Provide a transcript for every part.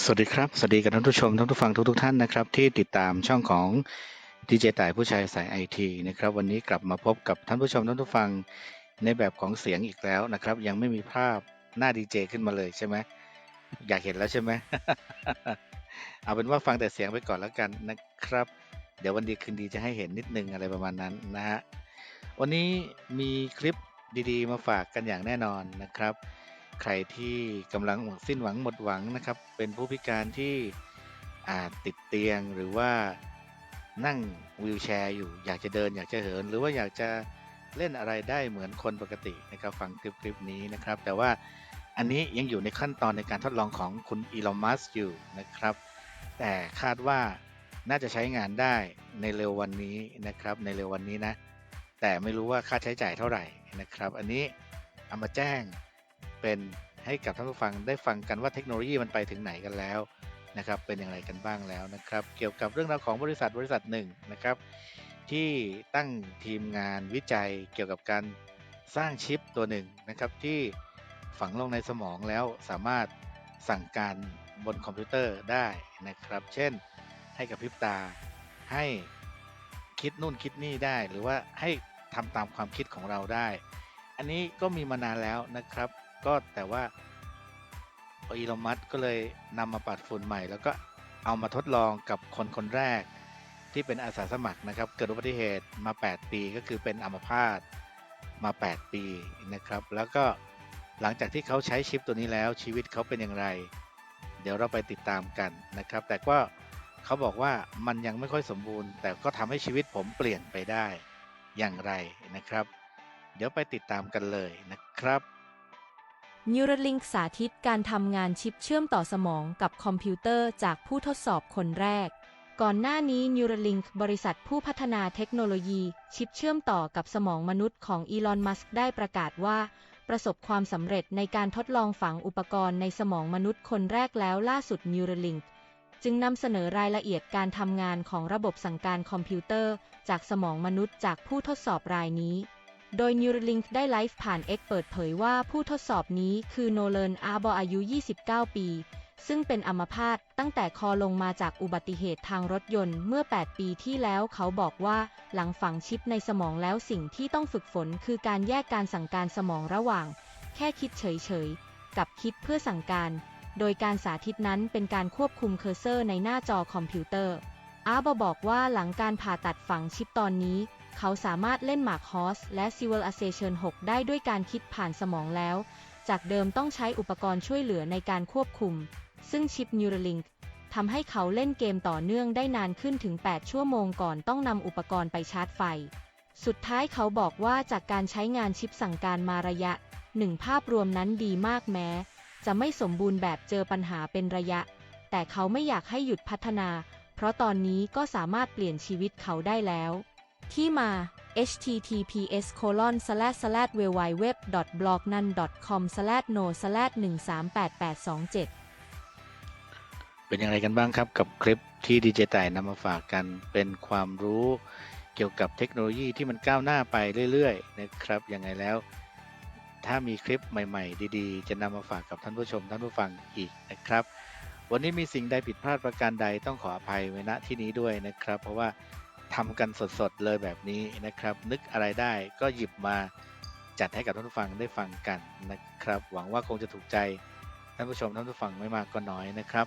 สวัสดีครับ สวัสดีกับท่านผู้ชมท่านผู้ฟังทุกๆท่านนะครับ ที่ติดตามช่องของดีเจต่ายผู้ชายสายไอทีนะครับ วันนี้กลับมาพบกับท่านผู้ชมท่านผู้ฟังในแบบของเสียงอีกแล้วนะครับ ยังไม่มีภาพหน้าดีเจขึ้นมาเลยใช่ไหมอยากเห็นแล้วใช่ไหมเอาเป็นว่าฟังแต่เสียงไปก่อนแล้วกันนะครับ เดี๋ยววันดีคืนดีจะให้เห็นนิดนึงอะไรประมาณนั้นนะฮะวันนี้มีคลิปดีๆ มาฝากกันอย่างแน่นอนนะครับ ใครที่กำลังหมดสิ้นหวังหมดหวังนะครับ เป็นผู้พิการที่อาจติดเตียงหรือว่านั่งวีลแชร์อยู่ อยากจะเดิน อยากจะเหิน หรือว่าอยากจะเล่นอะไรได้เหมือนคนปกตินะครับฟังคลิปคลิปนี้นะครับ แต่ว่าอันนี้ยังอยู่ในขั้นตอนในการทดลองของคุณอีลอนมัสอยู่นะครับ แต่คาดว่าน่าจะใช้งานได้ในเร็ววันนี้นะครับ ในเร็ววันนี้นะ แต่ไม่รู้ว่าค่าใช้จ่ายเท่าไหร่นะครับ อันนี้เอามาแจ้ง เป็นให้กับท่านผู้ฟังได้ฟังกันว่าเทคโนโลยีมันไปถึงไหนกันแล้วนะครับเป็นอย่างไรกันบ้างแล้วนะครับ เกี่ยวกับเรื่องราวของบริษัทบริษัทหนึ่งนะครับ ที่ตั้งทีมงานวิจัยเกี่ยวกับการสร้างชิปตัวหนึ่งนะครับ ที่ฝังลงในสมองแล้วสามารถสั่งการบนคอมพิวเตอร์ได้นะครับ เช่น ให้กับพิบตา ให้คิดนู่นคิดนี่ได้ หรือว่าให้ทำตามความคิดของเราได้ อันนี้ก็มีมานานแล้วนะครับ ก็แต่ว่าอีลอมัสก์ก็เลยนำมาปัดฝุ่นใหม่ แล้วก็เอามาทดลองกับคนคนแรก ที่เป็นอาสาสมัครนะครับ เกิดอุบัติเหตุมา 8 ปีก็คือเป็นอัมพาตมา 8 ปีนะครับ แล้วก็หลังจากที่เขาใช้ชิปตัวนี้แล้วชีวิตเขาเป็นอย่างไร เดี๋ยวเราไปติดตามกันนะครับ แต่ก็เขาบอกว่ามันยังไม่ค่อยสมบูรณ์ แต่ก็ทำให้ชีวิตผมเปลี่ยนไปได้อย่างไรนะครับ เดี๋ยวไปติดตามกันเลยนะครับ Neuralink สาธิตการทำงานชิปเชื่อมต่อสมองกับคอมพิวเตอร์จากผู้ทดสอบคนแรก ก่อนหน้านี้ Neuralink บริษัทผู้พัฒนาเทคโนโลยี ชิปเชื่อมต่อกับสมองมนุษย์ของอีลอน มัสก์ได้ประกาศว่า ประสบความสำเร็จในการทดลองฝังอุปกรณ์ในสมองมนุษย์คนแรกแล้วล่าสุด Neuralink จึงนำเสนอรายละเอียดการทำงานของระบบสั่งการคอมพิวเตอร์ จากสมองมนุษย์จากผู้ทดสอบรายนี้ โดย Neuralink ได้ไลฟ์ผ่าน X เปิดเผยว่าผู้ทดสอบนี้คือโนเลนอาบออายุ 29 ปี ซึ่งเป็นอัมพาตตั้งแต่คอลงมาจากอุบัติเหตุทางรถยนต์เมื่อ 8 ปีที่แล้วเขาบอกว่า หลังฝังชิปในสมองแล้วสิ่งที่ต้องฝึกฝนคือการแยกการสั่งการสมองระหว่าง แค่คิดเฉยๆ กับคิดเพื่อสั่งการ โดยการสาธิตนั้นเป็นการควบคุมเคอร์เซอร์ในหน้าจอคอมพิวเตอร์อาร์บอบอกว่าหลังการผ่าตัดฝังชิปตอนนี้ เขาสามารถเล่นหมากฮอสและ Civilization 6 ได้ด้วยการคิดผ่านสมองแล้ว จากเดิมต้องใช้อุปกรณ์ช่วยเหลือในการควบคุม ซึ่งชิป Neuralink ทำให้เขาเล่นเกมต่อเนื่องได้นานขึ้นถึง 8 ชั่วโมงก่อนต้องนำอุปกรณ์ไปชาร์จไฟ สุดท้ายเขาบอกว่าจากการใช้งานชิปสั่งการมาระยะหนึ่งภาพรวมนั้นดีมากแม้ จะไม่สมบูรณ์แบบเจอปัญหาเป็นระยะ แต่เขาไม่อยากให้หยุดพัฒนา เพราะตอนนี้ก็สามารถเปลี่ยนชีวิตเขาได้แล้ว ที่มา https colon slash slash www blog nan com slash no slash 138827 เป็นอย่างไรกันบ้างครับกับคลิปที่ดีเจต่ายนำมาฝากกันเป็นความรู้เกี่ยวกับเทคโนโลยีที่มันก้าวหน้าไปเรื่อยๆนะครับยังไงแล้ว ถ้ามีคลิปใหม่ๆ ดีๆ จะนำมาฝากกับท่านผู้ชมท่านผู้ฟังอีกนะครับ วันนี้มีสิ่งใดผิดพลาดประการใดต้องขออภัยไว้ณที่นี้ด้วยนะครับ เพราะว่า ทำกันสดๆเลยแบบนี้นะครับ นึกอะไรได้ก็หยิบมาจัดให้กับท่านผู้ฟังได้ฟังกันนะครับ หวังว่าคงจะถูกใจท่านผู้ชมท่านผู้ฟังไม่มากก็น้อยนะครับ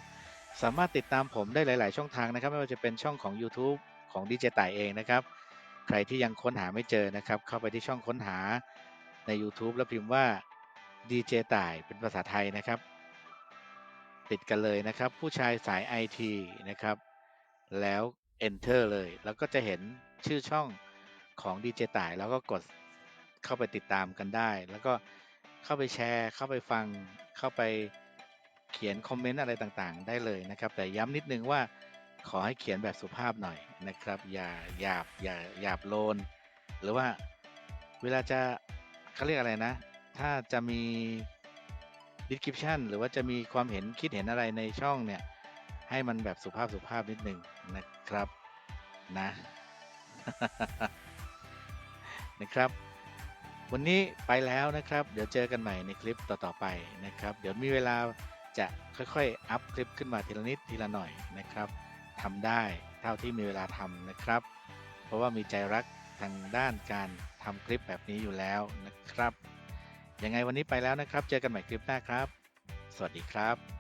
สามารถติดตามผมได้หลาย ๆ ช่องทางนะครับ ไม่ว่าจะเป็นช่องของ YouTube ของดีเจต่ายเองนะครับ ใครที่ยังค้นหาไม่เจอนะครับ เข้าไปที่ช่องค้นหาใน YouTube แล้วพิมพ์ว่าดีเจต่ายเป็นภาษาไทยนะครับ ติดกันเลยนะครับ ผู้ชายสาย IT นะครับ แล้ว Enter เลย แล้วก็จะเห็นชื่อช่องของดีเจต่าย แล้วก็กดเข้าไปติดตามกันได้ แล้วก็เข้าไปแชร์ เข้าไปฟัง เข้าไปเขียนคอมเมนต์อะไรต่างๆ ได้เลยนะครับ แต่ย้ำนิดนึงว่าขอให้เขียนแบบสุภาพหน่อยนะครับ อย่าหยาบอย่าหยาบโลน หรือว่าเวลาจะเขาเรียกอะไรนะ ถ้าจะมี description หรือว่าจะมีความเห็นคิดเห็นอะไรในช่องเนี่ย ให้มันแบบสุภาพสุภาพนิดนึงนะครับนะนะครับ วันนี้ไปแล้วนะครับ เดี๋ยวเจอกันใหม่ในคลิปต่อๆไปนะครับ เดี๋ยวมีเวลาจะค่อยๆ อัพคลิปขึ้นมาทีละนิดทีละหน่อยนะครับทำได้เท่าที่มีเวลาทำนะครับ เพราะว่ามีใจรักทางด้านการทำคลิปแบบนี้อยู่แล้วนะครับยังไงวันนี้ไปแล้วนะครับ เจอกันใหม่คลิปหน้าครับ สวัสดีครับ